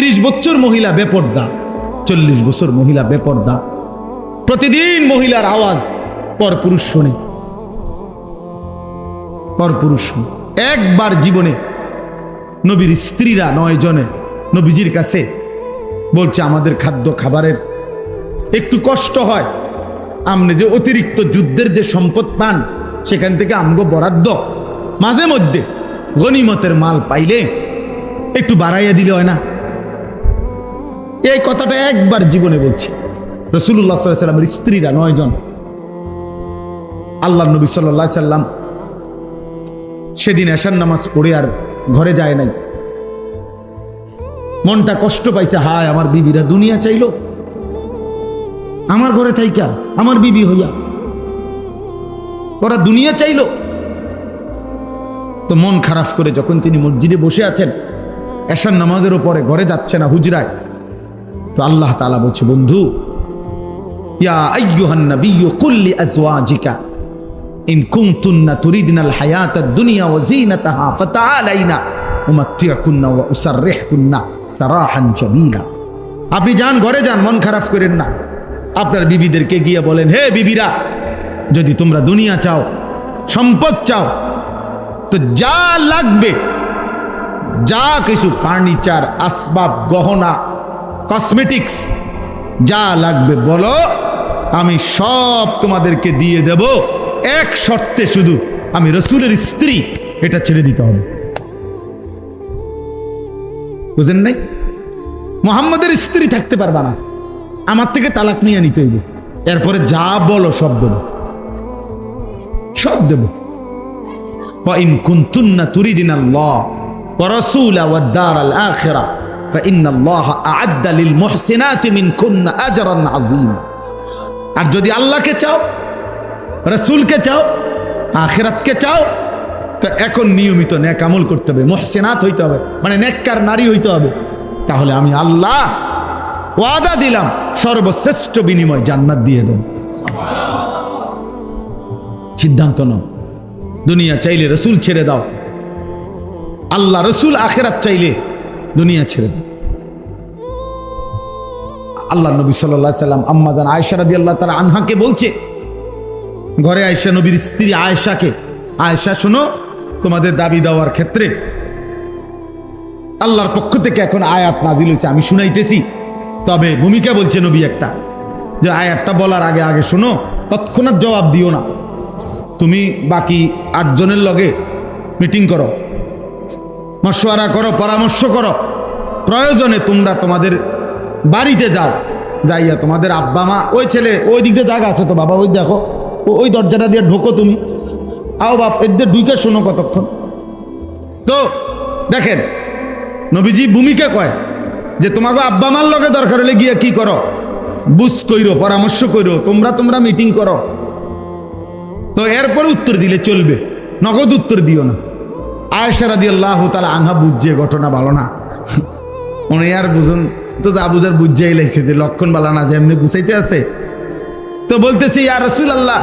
তিরিশ বছর মহিলা বেপর্দা, চল্লিশ বছর মহিলা বেপর্দা। প্রতিদিন মহিলার আওয়াজ পর পুরুষ শোনে পর পুরুষ একবার জীবনে নবীর স্ত্রীরা নয় জনে নবীজির কাছে বলছে, আমাদের খাদ্য খাবারের একটু কষ্ট হয়। আপনি যে অতিরিক্ত যুদ্ধের যে সম্পদ পান, সেখান থেকে আমগো বরাদ্দ। মাঝে মধ্যে গনিমতের মাল পাইলে একটু বাড়াইয়া দিলে হয় না? এই কথাটা একবার জীবনে বলছি। রসুল্লাহ সাল্লামের স্ত্রীরা নয় জন আল্লাহ নবী সাল্লাহ সাল্লাম সেদিন এশার নামাজ পড়ে আর ঘরে যায় নাই। মনটা কষ্ট পাইছে, হায় আমার বিবিরা দুনিয়া চাইলো। আমার ঘরে থাইকা, আমার বিবি হইয়া। ওরা দুনিয়া চাইলো। তো মন খারাপ করে যখন তিনি মসজিদে বসে আছেন, এশার নামাজের উপরে ঘরে যাচ্ছে না হুজরায়। তো আল্লাহ তাআলা বলছে, বন্ধু ইন আপনি যান, ঘরে যান, মন খারাপ করেন না। আপনার বিবিদেরকে গিয়ে বলেন, হে বিবিরা, যদি তোমরা দুনিয়া চাও, সম্পদ চাও, তো যা লাগবে, যা কিছু ফার্নিচার, আসবাব, গহনা কসমেটিক্স যা লাগবে বলো আমি সব তোমাদেরকে দিয়ে দেব এক শর্তে শুধু আমি রসুলের স্ত্রী এটা ছেড়ে দিতে হবে বুঝেন নাই মোহাম্মদের স্ত্রী থাকতে পারবা না আমার থেকে তালাক নিয়ে নিতে হইবে এরপরে যা বলো সব দেব সব দেব وإن كنتن تريدن الله ورسوله والدار الآخرة আর যদি আল্লাহকে চাও, রসুলকে চাও, আখেরাতকে চাও, তো এখন নিয়মিত ন্যাক আমল করতে হবে। মহসেনাত হইতে হবে মানে ন্যাক্কার নারী হইতে হবে। তাহলে আমি আল্লাহ ওয়াদা দিলাম, সর্বশ্রেষ্ঠ বিনিময় জান্নাত দিয়ে দেব। সিদ্ধান্ত নাও। দুনিয়া চাইলে রসুল ছেড়ে দাও। আল্লাহ রসুল আখেরাত চাইলে দুনিয়া ছেড়ে আল্লাহ নবী সাল্লাহ সাল্লাম আম্মা জান আয়সা রাদি আল্লাহ তারা আনহাকে বলছে, ঘরে আয়সা নবীর স্ত্রী আয়েশাকে, আয়েশা শোনো, তোমাদের দাবি দেওয়ার ক্ষেত্রে আল্লাহর পক্ষ থেকে এখন আয়াত নাজিল হয়েছে, আমি শুনাইতেছি। তবে ভূমিকা বলছে নবী একটা, যে আয়াতটা বলার আগে আগে শোনো, তৎক্ষণাৎ জবাব দিও না। তুমি বাকি আটজনের লগে মিটিং করো মশওয়ারা করো, পরামর্শ করো। প্রয়োজনে তোমরা তোমাদের বাড়িতে যাও, যাইয়া তোমাদের আব্বা মা, ওই ছেলে, ওই দিক দিয়ে জায়গা আছে তো বাবা, ওই দেখো ওই দরজাটা দিয়ে ঢোকো তুমি। আও বাপ এদের ঢুকে শোনো কতক্ষণ। তো, দেখেন, নবীজি ভূমিকা কয় যে, তোমাকে আব্বা মার লগে দরকার হলে গিয়ে কি করো? বুঝ কইরো, পরামর্শ কইরো, তোমরা তোমরা মিটিং করো। তো এরপরে উত্তর দিলে চলবে, নগদ উত্তর দিও না। আয়েশারা দিয়ে আল্লাহ তালা আনহা বুঝছে, ঘটনা ভালো না। উনি আর বুঝুন, তো যা বুঝার বুঝাই লাগছে যে লক্ষণ বালা না, যে এমনি গুছাইতে আছে। তো বলতেছি, ইয়া রসুল আল্লাহ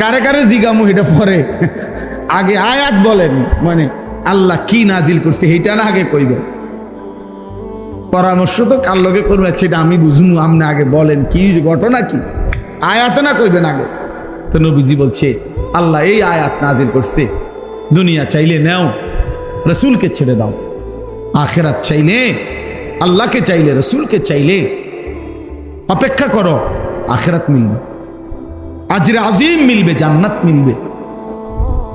কারে কারে জিগামু, এটা পরে? আগে আয়াত বলেন মানে আল্লাহ কি নাজিল করছে এইটা না আগে কইবেন। পরামর্শ তো কার লোকে করবে, সেটা আমি বুঝুন আপনি আগে বলেন, কি ঘটনা কি? আয়াতে না কইবেন আগে। তো নবীজি বলছে, আল্লাহ এই আয়াত নাজিল করছে দুনিয়া চাইলে নেও, রসুলকে ছেড়ে দাও। আখেরাত চাইলে, আল্লাহকে চাইলে, রসুলকে চাইলে। অপেক্ষা করো, আখেরাত মিলবে। আজরে আজিম মিলবে, জান্নাত মিলবে।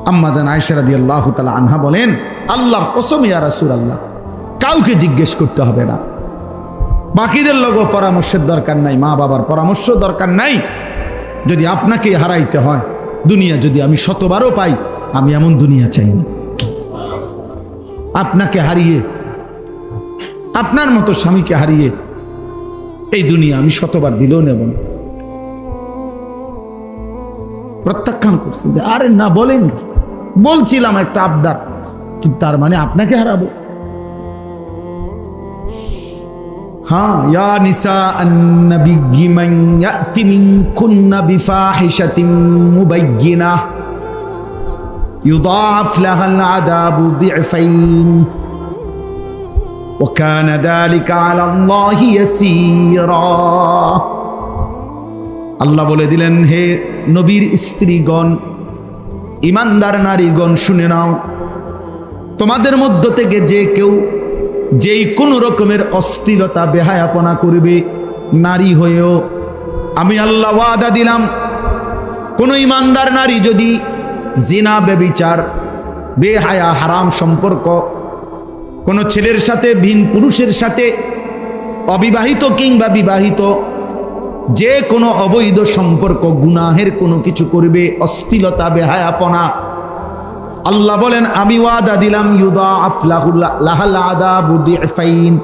আম্মা জান আয়সারা দিয়ে আল্লাহ তালা আনহা বলেন, আল্লাহর কসম ইয়া রাসূল আল্লাহ কাউকে জিজ্ঞেস করতে হবে না। বাকিদের লোক পরামর্শের দরকার নাই মা বাবার পরামর্শ দরকার নাই। যদি আপনাকে হারাইতে হয়, দুনিয়া যদি আমি শতবারও পাই আমি এমন দুনিয়া চাই না। আপনাকে হারিয়ে, আপনার মতো স্বামীকে হারিয়ে এই দুনিয়া আমি শতবার দিলেও নেব না। প্রত্যাখ্যান করছেন যে, আরে না, বলেন বলছিলাম একটা আবদার, কিন্তু তার মানে আপনাকে হারাবো। হ্যাঁ ইয়া يضاعف لها العذاب ضعفين وكان ذلك على الله يسيرا আল্লাহ বলে দিলেন হে নবীর স্ত্রীগণ ইমানদার নারীগণ শুনে নাও তোমাদের মধ্য থেকে যে কেউ যেই কোনো রকমের অস্থিরতা বেহায়াপনা করবে নারী হয়েও আমি আল্লাহ ওয়াদা দিলাম কোনো ইমানদার নারী যদি জিনা, বেবিচার, বেহায়া, হারাম সম্পর্ক। কোনো ছেলের সাথে, ভিন পুরুষের সাথে, অবিবাহিত কিংবা বিবাহিত, যে কোনো অবৈধ সম্পর্ক গুনাহের কোনো কিছু করবে অস্থিলতা বেহায়াপনা। আল্লাহ বলেন, আমি ওয়াদা দিলাম ইউদা আফলাহুল্লাহালাদাবুদ্দিফাইন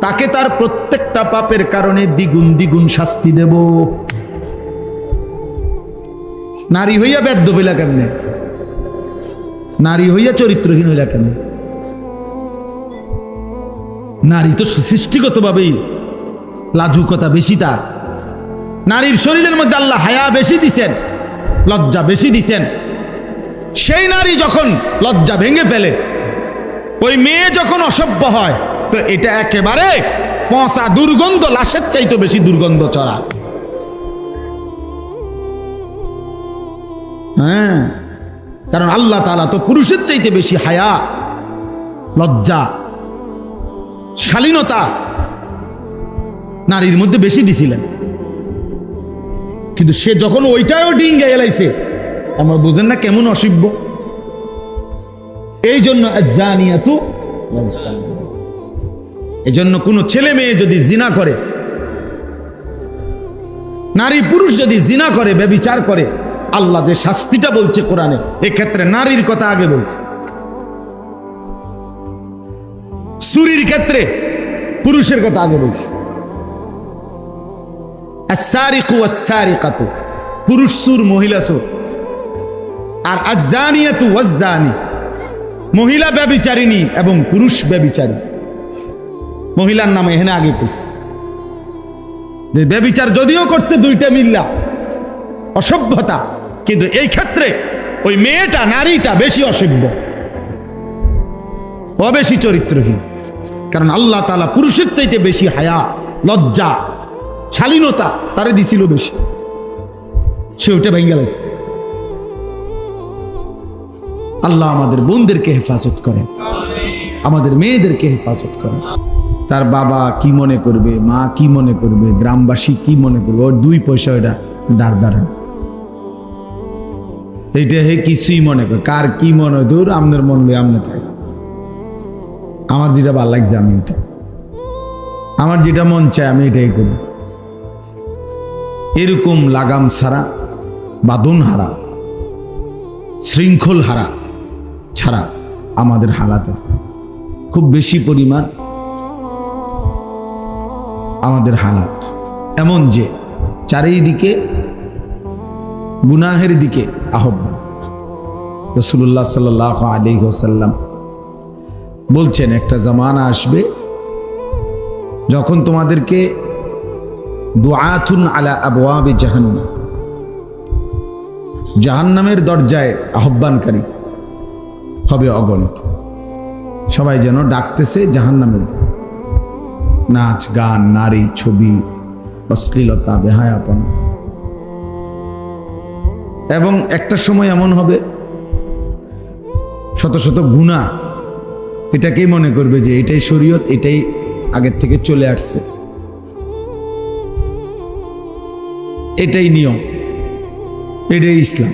তাকে তার প্রত্যেকটা পাপের কারণে দ্বিগুণ দ্বিগুণ শাস্তি দেব। নারী হইয়া বেদ্য হইলা কেমনে? নারী হইয়া চরিত্রহীন হইলা কেমনে? নারী তো সৃষ্টিগতভাবেই লাজুকতা বেশি তার। নারীর শরীরের মধ্যে আল্লাহ হায়া বেশি দিছেন, লজ্জা বেশি দিছেন। সেই নারী যখন লজ্জা ভেঙে ফেলে, ওই মেয়ে যখন অসভ্য হয়, তো এটা একেবারে ফসা দুর্গন্ধ, লাশের চাইতে বেশি দুর্গন্ধ চড়া হ্যাঁ। কারণ আল্লাহ তালা তো পুরুষের চাইতে বেশি হায়া, লজ্জা, শালীনতা নারীর মধ্যে বেশি দিছিলেন। কিন্তু সে যখন ওইটাও ডিঙ্গে এলাইছে আমরা বুঝেন না কেমন অসিব্য এই জন্য এই জন্য কোনো ছেলে মেয়ে যদি জিনা করে নারী পুরুষ যদি জিনা করে, ব্যবিচার করে আল্লাহ যে শাস্তিটা বলছে কোরআনে, এক্ষেত্রে নারীর কথা আগে বলছে। সুরির ক্ষেত্রে পুরুষের কথা আগে বলছে। ব্যবিচার যদিও করছে, দুইটা মিল্লা, অসভ্যতা। কিন্তু এই ক্ষেত্রে ওই মেয়েটা, নারীটা বেশি অসভ্য। ও বেশি চরিত্রহীন। কারণ আল্লাহ তালা পুরুষের চাইতে বেশি হায়া, লজ্জা, শালীনতা তারে দিছিল বেশি। সে ওটা ভেঙে গেছে। আল্লাহ আমাদের বোনদেরকে হেফাজত করেন। আমাদের মেয়েদেরকে হেফাজত করেন। তার বাবা কি মনে করবে, মা কি মনে করবে, গ্রামবাসী কি মনে করবে, ওর দুই পয়সা ওটা দাঁড় দাঁড়ান এইটা হে কিছুই মনে করে, কার কি মনে হয়? দূর আমনের মন লই আমনে থাকে। আমার যেটা ভালো লাগছে আমি এটা। আমার যেটা মন চায় আমি এটাই করি। এরকম লাগাম ছাড়া বাদন হারা, শৃঙ্খল হারা ছাড়া আমাদের হালাতে খুব বেশি পরিমাণ আমাদের হালাত। এমন যে চারিদিকে গুনাহের দিকে আহ্বান। রসুল্লাহ সাল্লাহ আলী হোসাল্লাম বলছেন, একটা জামানা আসবে যখন তোমাদেরকে দুআতুন আলা আবওয়াবে জাহান্নাম, জাহান্নামের দরজায় আহ্বানকারী হবে অগণিত। সবাই যেন ডাকতেছে জাহান্নামের নাচ, গান, নারী, ছবি, অশ্লীলতা, বেহায়াপনা। এবং একটা সময় এমন হবে, শত শত গুণা এটাকেই মনে করবে যে এটাই শরীয়ত, এটাই আগের থেকে চলে আসছে। এটাই নিয়ম, এটাই ইসলাম।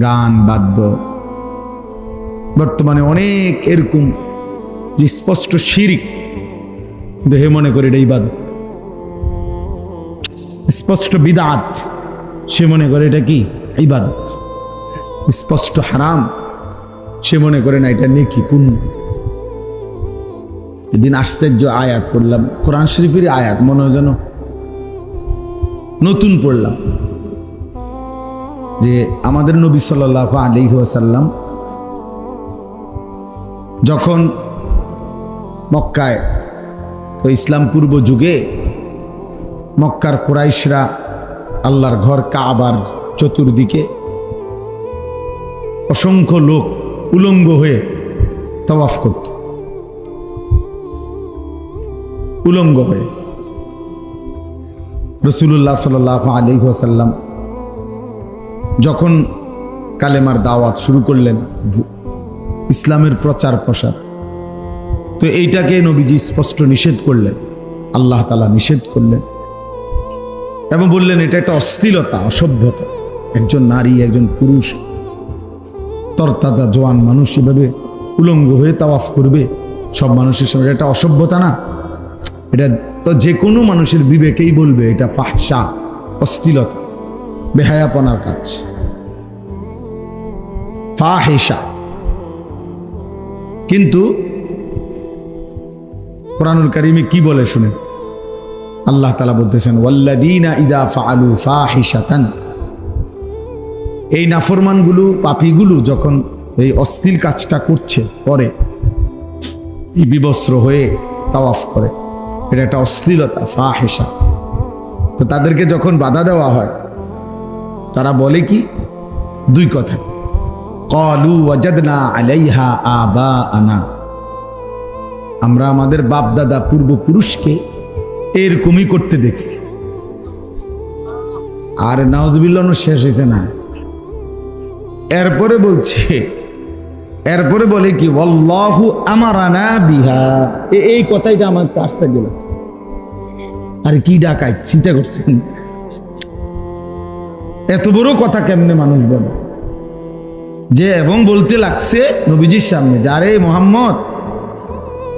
গান, বাদ্য, বর্তমানে অনেক এরকম যে স্পষ্ট শিরিক, দেহে মনে করে এটাই বাদ স্পষ্ট বিদাত। সে মনে করে এটা কি? ইবাদত। স্পষ্ট হারাম। সে মনে করে না এটা নেকি পুণ্য। এদিন আশ্চর্য আয়াত পড়লাম, কোরআন শরীফের আয়াত, মনে হয় যেন নতুন পড়লাম। যে আমাদের নবী সাল আলী ওয়াসাল্লাম যখন মক্কায়, তো ইসলাম পূর্ব যুগে মক্কার কুরাইশরা আল্লাহর ঘর কাবার চতুর্দিকে অসংখ্য লোক উলঙ্গ হয়ে তওয়াফ করত। উলঙ্গ হয়ে। রসুল্লাহ সাল আলী ওসাল্লাম যখন কালেমার দাওয়াত শুরু করলেন, ইসলামের প্রচার প্রসার, তো এইটাকে নবীজি স্পষ্ট নিষেধ করলেন, আল্লাহ তালা নিষেধ করলেন। এবং বললেন, এটা একটা অস্থিলতা অসভ্যতা। একজন নারী, একজন পুরুষ, তরতাজা জোয়ান মানুষ এভাবে উলঙ্গ হয়ে তাওয়াফ করবে, সব মানুষের সামনে এটা অসভ্যতা না? এটা তো যে কোনো মানুষের বিবেকেই বলবে, এটা ফাহসা অস্থিলতা বেহায়াপনার কাজ। ফাহেসা। কিন্তু কোরআনুল কারিমে কি বলে শুনে? আল্লাহ তালা বলতেছেন ওয়াল্লাদিনা ইদা ফাআলু ফাহিশাতান। এই নাফরমানগুলো, পাপীগুলো যখন এই অস্থির কাজটা করছে, করে, এই বিবস্ত্র হয়ে তাওয়াফ করে, এটা একটা অশ্লীলতা ফাহেসা তো তাদেরকে যখন বাধা দেওয়া হয়, তারা বলে কি? দুই কথা। কলু ওয়াজাদনা আলাইহা আবা আনা আমরা আমাদের বাপ দাদা পূর্বপুরুষকে এরকমই করতে দেখছি। আর নাউজবিল্লাহ শেষ হয়েছে না। এরপরে বলছে, এরপরে বলে কি, ওয়াল্লাহু আমারানা বিহা। এই কথাইটা আমার আশ্চর্য লাগছে আরে কি ডাকাই চিন্তা করছেন? এত বড় কথা কেমনে মানুষ বলে? যে এবং বলতে লাগছে নবীজির সামনে যারে মোহাম্মদ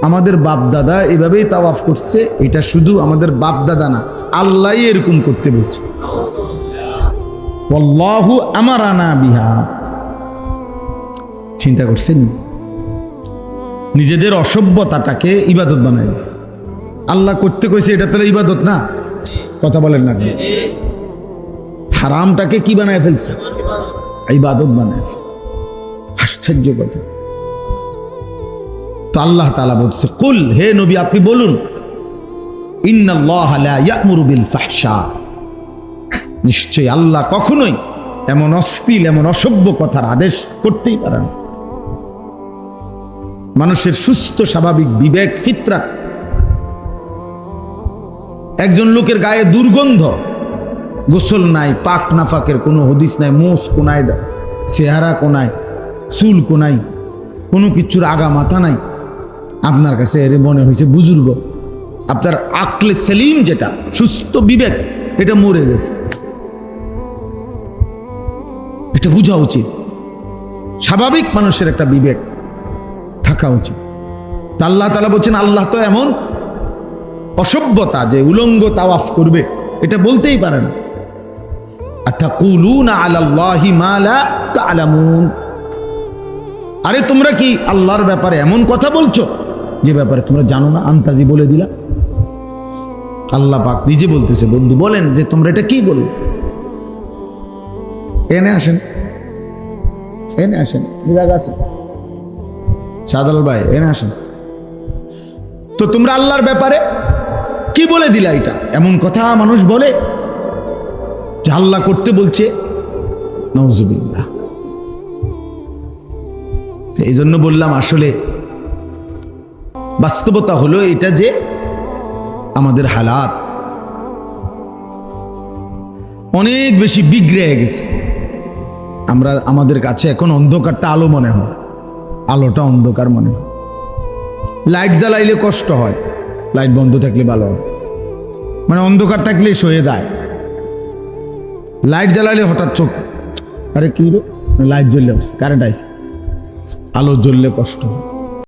আমাদের বাপদাদা এভাবেই তাওয়াফ করছে, এটা শুধু আমাদের বাপদাদা না আল্লাহ এরকম করতে বলছে। আমারানা বিহা। চিন্তা করছেন? নিজেদের অসভ্যতাটাকে ইবাদত বানাই দিচ্ছে আল্লাহ করতে কইছে, এটা তাহলে ইবাদত না? কথা বলেন না? হারামটাকে কি বানায় ফেলছে? ইবাদত বানায় ফেলছে। আশ্চর্য কথা। তো আল্লাহ তালা বলছে, কুল, হে নবী, আপনি বলুন ফাহশা। নিশ্চয়ই আল্লাহ কখনোই এমন অস্থিল এমন অসভ্য কথার আদেশ করতেই পারে না। মানুষের সুস্থ, স্বাভাবিক বিবেক ফিতরাত একজন লোকের গায়ে দুর্গন্ধ, গোসল নাই, পাক নাফাকের কোনো হদিস নাই, মোষ কোনায়, চেহারা কোনায়, চুল কোনায়, কোনো কিছুর আগা মাথা নাই আপনার কাছে এর মনে হয়েছে বুজুর্গ। আপনার আকলে সেলিম যেটা, সুস্থ বিবেক, এটা মরে গেছে। এটা বোঝা উচিত। স্বাভাবিক মানুষের একটা বিবেক থাকা উচিত। আল্লাহ তালা বলছেন, আল্লাহ তো এমন অসভ্যতা যে উলঙ্গ তাওয়াফ করবে, এটা বলতেই পারে না। আরে তোমরা কি আল্লাহর ব্যাপারে এমন কথা বলছো? যে ব্যাপারে তোমরা জানো না, আন্তাজি বলে দিলা। আল্লাহ পাক নিজে বলতেছে, বন্ধু, বলেন যে তোমরা এটা কি বলল এনে আসেন। এনে আসেন। সাদাল ভাই, এনে আসেন। তো তোমরা আল্লাহর ব্যাপারে কি বলে দিলা এটা? এমন কথা মানুষ বলে যে আল্লাহ করতে বলছে? নজুবিল্লাহ এই জন্য বললাম, আসলে বাস্তবতা হলো এটা যে আমাদের হালাত। অনেক বেশি বিগড়ে গেছে। আমরা, আমাদের কাছে এখন অন্ধকারটা আলো মনে হয়। আলোটা অন্ধকার মনে হয়। লাইট জ্বালাইলে কষ্ট হয়। লাইট বন্ধ থাকলে ভালো হয়। মানে অন্ধকার থাকলে সয়ে যায়। লাইট জ্বালাইলে হঠাৎ চোখ, আরে কি লাইট জ্বললে কারেন্ট আইছে। আলো জ্বললে কষ্ট হয়।